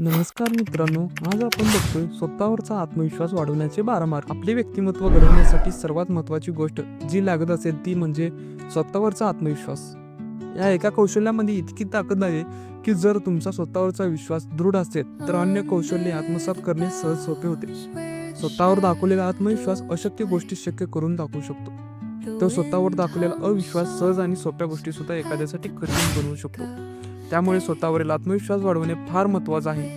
नमस्कार मित्रांनो आज आपण बघतोय स्वतःवरचा आत्मविश्वास वाढवण्याचे बारा मार्ग आपले व्यक्तिमत्व घडवण्यासाठी सर्वात महत्वाची गोष्ट जी लागत असेल ती म्हणजे स्वतःवरचा आत्मविश्वास. या एका कौशल्यामध्ये इतकी ताकद आहे की जर तुमचा स्वतःवरचा विश्वास दृढ असेल तर अन्य कौशल्ये आत्मसात करणे सहज सोपे होते. स्वतःवर दाखवलेला आत्मविश्वास अशक्य गोष्टी शक्य करून दाखवू शकतो. तर स्वतःवर दाखवलेला अविश्वास सहज आणि सोप्या गोष्टी सुद्धा एखाद्यासाठी कठीण बनवू शकतो. त्यामुळे स्वतःवरील आत्मविश्वास वाढवणे फार महत्त्वाचं आहे.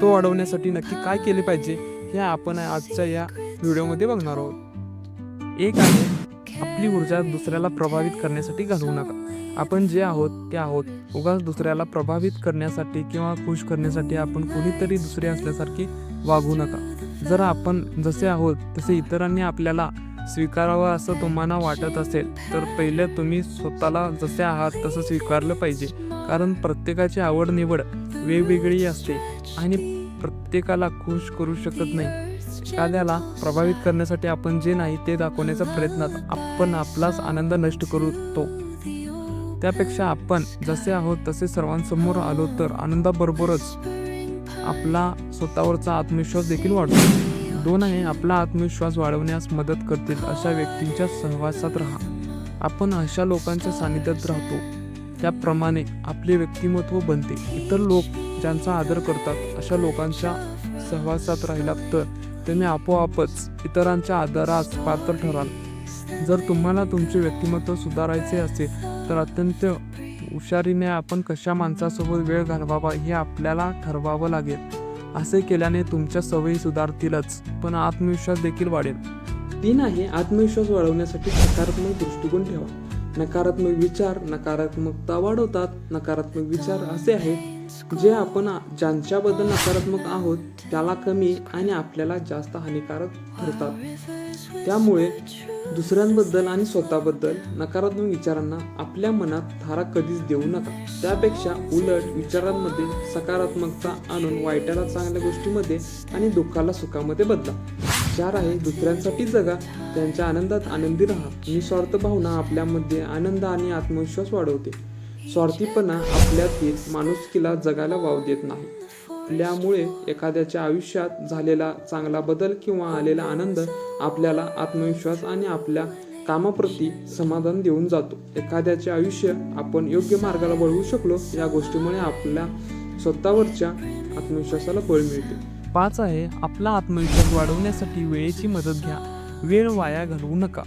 तो वाढवण्यासाठी नक्की काय केले पाहिजे हे आपण आजच्या या व्हिडिओमध्ये बघणार आहोत. एक आहे आपली ऊर्जा दुसऱ्याला प्रभावित करण्यासाठी घालवू नका. आपण जे आहोत ते आहोत. उगाच दुसऱ्याला प्रभावित करण्यासाठी किंवा खुश करण्यासाठी आपण कोणीतरी दुसरे असल्यासारखे वागू नका. जर आपण जसे आहोत तसे इतरांनी आपल्याला स्वीकारावं असं तुम्हाला वाटत असेल तर पहिले तुम्ही स्वतःला जसे आहात तसं स्वीकारलं पाहिजे. कारण प्रत्येकाची आवड निवड वेगवेगळी असते आणि प्रत्येकाला खुश करू शकत नाही. एखाद्याला प्रभावित करण्यासाठी आपण जे नाही ते दाखवण्याचा प्रयत्नात आपण आपलाच आनंद नष्ट करतो. त्यापेक्षा आपण जसे आहोत तसे सर्वांसमोर आलो तर आनंदाबरोबरच आपला स्वतःवरचा आत्मविश्वास देखील वाढतो. दोन आहे आपला आत्मविश्वास वाढवण्यास मदत करतील अशा व्यक्तींच्या सहवासात राहा. आपण अशा लोकांच्या सानिध्यात राहतो. त्याप्रमाणे आपले व्यक्तिमत्व बनते. इतर लोक ज्यांचा आदर करतात अशा लोकांच्या सहवासात राहिलात तर तुम्ही आपोआपच इतरांच्या आदरास पात्र ठराल. जर तुम्हाला तुमचे व्यक्तिमत्व सुधारायचे असेल तर अत्यंत हुशारीने आपण कशा माणसासोबत वेळ घालवावा हे आपल्याला ठरवावं लागेल. असे केल्याने तुमच्या सवयी सुधारतीलच पण आत्मविश्वास देखील वाढेल. तीन आहे आत्मविश्वास वाढवण्यासाठी सकारात्मक दृष्टिकोन ठेवा. नकारात्मक विचार नकारात्मकता वाढवतात. नकारात्मक विचार असे आहेत जे आपण ज्यांच्याबद्दल नकारात्मक आहोत त्याला कमी आणि आपल्याला जास्त हानिकारक ठरतात. त्यामुळे दुसऱ्यांबद्दल आणि स्वतःबद्दल नकारात्मक विचारांना आपल्या मनात थारा कधीच देऊ नका. त्यापेक्षा उलट विचारांमध्ये सकारात्मकता आणून वाईटाला चांगल्या गोष्टीमध्ये आणि दुःखाला सुखामध्ये बदला. चार आहे दुसऱ्यांसाठी जगा त्यांच्या आनंदात आनंदी राहा. निस्वार्थ भावना आपल्यामध्ये आनंद आणि आत्मविश्वास वाढवते. स्वार्थीपणा आपल्यातील माणुसकीला जगायला वाव देत नाही. आपल्यामुळे एखाद्याच्या आयुष्यात झालेला चांगला बदल किंवा आलेला आनंद आपल्याला आत्मविश्वास आणि आपल्या कामाप्रती समाधान देऊन जातो. एखाद्याचे आयुष्य आपण योग्य मार्गाला वळवू शकलो या गोष्टीमुळे आपल्या स्वतःवरच्या आत्मविश्वासाला बळ मिळते. पाच आहे आपला आत्मविश्वास वाढवण्यासाठी वेळेची मदत घ्या. वेळ वाया घालवू नका.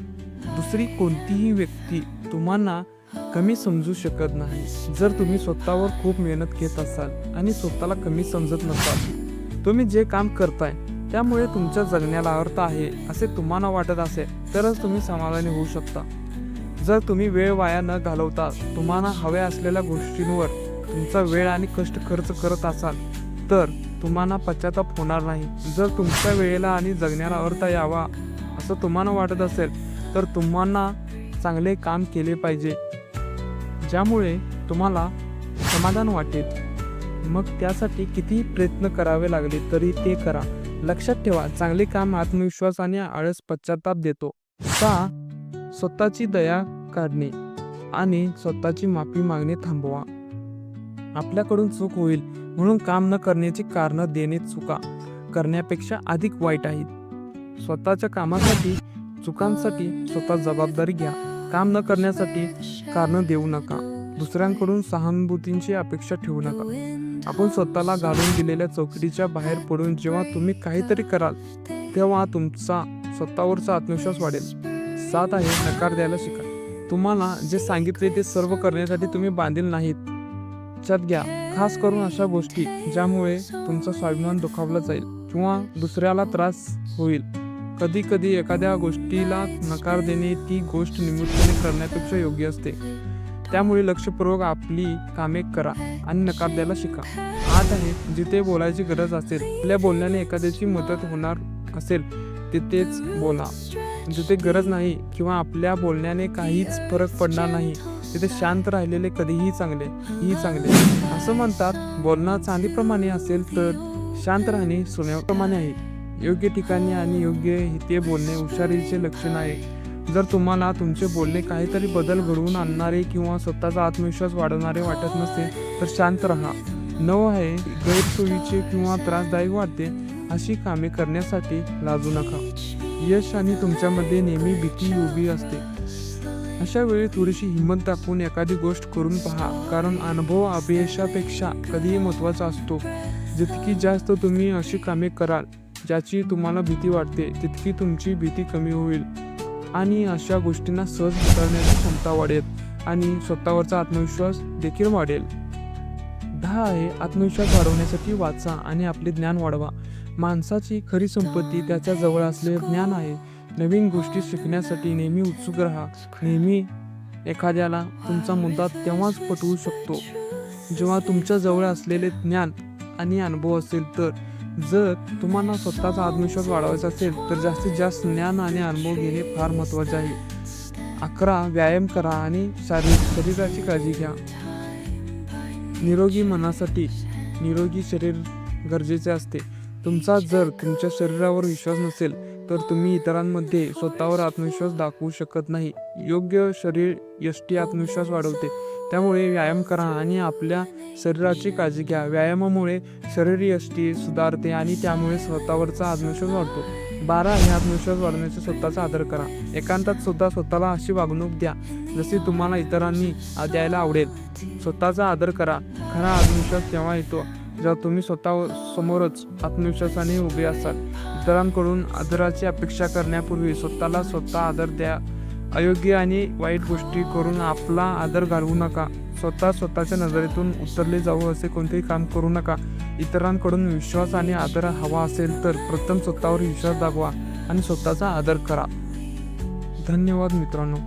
दुसरी कोणतीही व्यक्ती तुम्हाला कमी समजू शकत नाही. जर तुम्ही स्वतःवर खूप मेहनत घेत असाल आणि स्वतःला कमी समजत नसाल. तुम्ही जे काम करताय त्यामुळे तुमच्या जगण्याला अर्थ आहे असे तुम्हाला वाटत असेल तरच तुम्ही समाधानी होऊ शकता. जर तुम्ही वेळ वाया न घालवता तुम्हाला हव्या असलेल्या गोष्टींवर तुमचा वेळ आणि कष्ट खर्च करत असाल तर तुम्हाला पश्चाताप होणार नाही. जर तुमच्या वेळेला आणि जगण्याला अर्थ यावा असं तुम्हाला वाटत असेल तर तुम्हाला चांगले काम केले पाहिजे. ज्यामुळे तुम्हाला समाधान वाटेल. मग त्यासाठी कितीही प्रयत्न करावे लागले तरी ते करा. लक्षात ठेवा चांगले काम आत्मविश्वास आणि आळस पश्चाताप देतो. का स्वतःची दया काढणे आणि स्वतःची माफी मागणे थांबवा. आपल्याकडून चूक होईल. म्हणून काम न करण्याची कारणं देणे चुका करण्यापेक्षा अधिक वाईट आहेत. स्वतःच्या कामासाठी चुकांसाठी स्वतः जबाबदारी घ्या. काम न करण्यासाठी कारणं देऊ नका. दुसऱ्यांकडून सहानुभूतींची अपेक्षा ठेवू नका. आपण स्वतःला घालून दिलेल्या चौकटीच्या बाहेर पडून जेव्हा तुम्ही काहीतरी कराल तेव्हा तुमचा स्वतःवरचा आत्मविश्वास वाढेल. सात आहे नकार द्यायला शिका. तुम्हाला जे सांगितले ते सर्व करण्यासाठी तुम्ही बांधील नाहीत. लक्षात घ्या. खास करून अशा गोष्टी ज्यामुळे तुमचा स्वाभिमान दुखावला जाईल किंवा दुसऱ्याला त्रास होईल. कधी कधी एखाद्या गोष्टीला नकार देणे ती गोष्ट निमित्ताने करण्यापेक्षा योग्य असते. त्यामुळे लक्षपूर्वक आपली कामे करा आणि नकार द्यायला शिका. आठ आहे जिथे बोलायची गरज असेल आपल्या बोलण्याने एखाद्याची मदत होणार असेल तिथेच बोला. जिथे गरज नाही किंवा आपल्या बोलण्याने काहीच फरक पडणार नाही तिथे शांत राहिलेले कधीही चांगले ही चांगले. असं म्हणतात बोलणं चांदीप्रमाणे असेल तर शांत राहणे सोन्याप्रमाणे आहे. योग्य ठिकाणी आणि योग्य हिते बोलणे हुशारीचे लक्षण आहे. जर तुम्हाला तुमचे बोलणे काहीतरी बदल घडवून आणणारे किंवा स्वतःचा आत्मविश्वास वाढवणारे वाटत नसेल तर शांत राहा. न आहे गैरसोयीचे किंवा त्रासदायक वाटते अशी कामे करण्यासाठी लाजू नका. यश आणि तुमच्यामध्ये नेहमी भीती उभी असते. अशा वेळी थोडीशी हिंमत दाखवून एखादी गोष्ट करून पहा. कारण अनुभव अपयशापेक्षा कधीही महत्त्वाचा असतो. जितकी जास्त तुम्ही अशी कामे कराल ज्याची तुम्हाला भीती वाटते तितकी तुमची भीती कमी होईल. आणि अशा गोष्टींना सहज हाताळण्याची क्षमता वाढेल आणि स्वतःवरचा आत्मविश्वास देखील वाढेल. दहा आहे आत्मविश्वास वाढवण्यासाठी वाचा आणि आपले ज्ञान वाढवा. माणसाची खरी संपत्ती त्याच्याजवळ असलेले ज्ञान आहे. नवीन गोष्टी शिकण्यासाठी नेहमी उत्सुक राहा. नेहमी एखाद्याला तुमचा मुद्दा तेव्हाच पटवू शकतो. जेव्हा तुमच्या जवळ असलेले ज्ञान आणि अनुभव असेल तर जर तुम्हाला स्वतःचा आत्मविश्वास वाढवायचा असेल तर जास्तीत जास्त ज्ञान आणि अनुभव घेणे फार महत्त्वाचे आहे. अकरा व्यायाम करा आणि शारीरिक शरीराची काळजी घ्या. निरोगी मनासाठी निरोगी शरीर गरजेचे असते. तुमचा जर तुमच्या शरीरावर विश्वास नसेल तर तुम्ही इतरांमध्ये स्वतःवर आत्मविश्वास दाखवू शकत नाही. योग्य शरीर यष्टी आत्मविश्वास वाढवते. त्यामुळे व्यायाम करा आणि आपल्या शरीराची काळजी घ्या. व्यायामामुळे शरीर यष्टी सुधारते आणि त्यामुळे स्वतःवरचा आत्मविश्वास वाढतो. बारा हे आत्मविश्वास वाढवण्याचा स्वतःचा आदर करा. एकांतात सुद्धा स्वतःला अशी वागणूक द्या जशी तुम्हाला इतरांनी द्यायला आवडेल. स्वतःचा आदर करा. खरा आत्मविश्वास तेव्हा येतो जेव्हा तुम्ही स्वतः समोरच आत्मविश्वासाने उभे असाल. इतरांकडून आदराची अपेक्षा करण्यापूर्वी स्वतःला स्वतः आदर द्या. अयोग्य आणि वाईट गोष्टी करून आपला आदर घालवू नका. स्वतः स्वतःच्या नजरेतून उतरले जावं असे कोणतेही काम करू नका. इतरांकडून विश्वास आणि आदर हवा असेल तर प्रथम स्वतःवर विश्वास दाखवा आणि स्वतःचा आदर करा. धन्यवाद मित्रांनो.